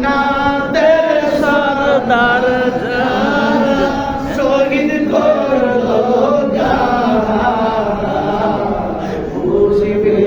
জান্নাতের সরদার শহীদ করল বুঝবে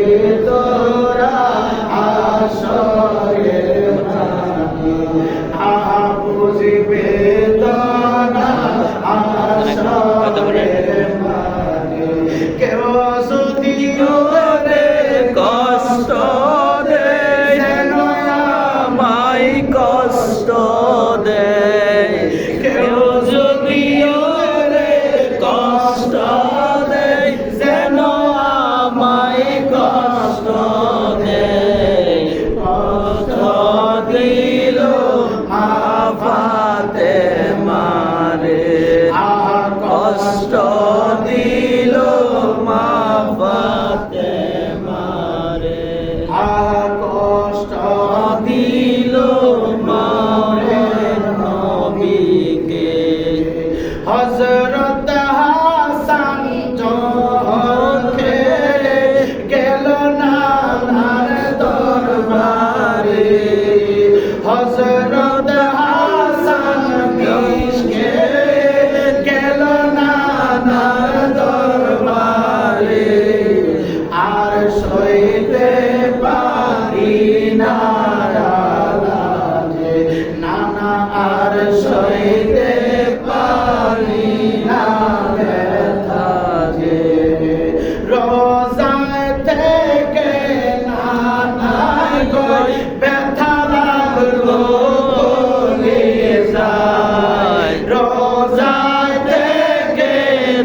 কষ্ট সইতে পারি না ব্যথা যে। নানায় গই ব্যথা লাগল যায়। রোজায় থেকে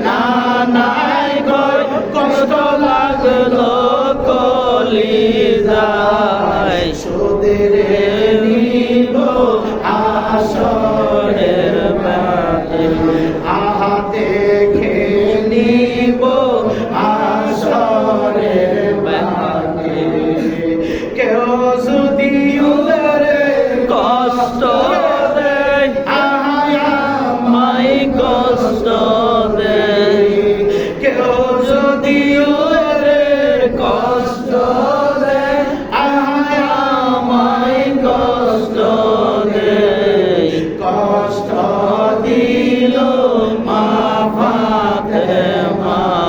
নানায় গই কষ্ট লাগল যায়। সুদের তোমার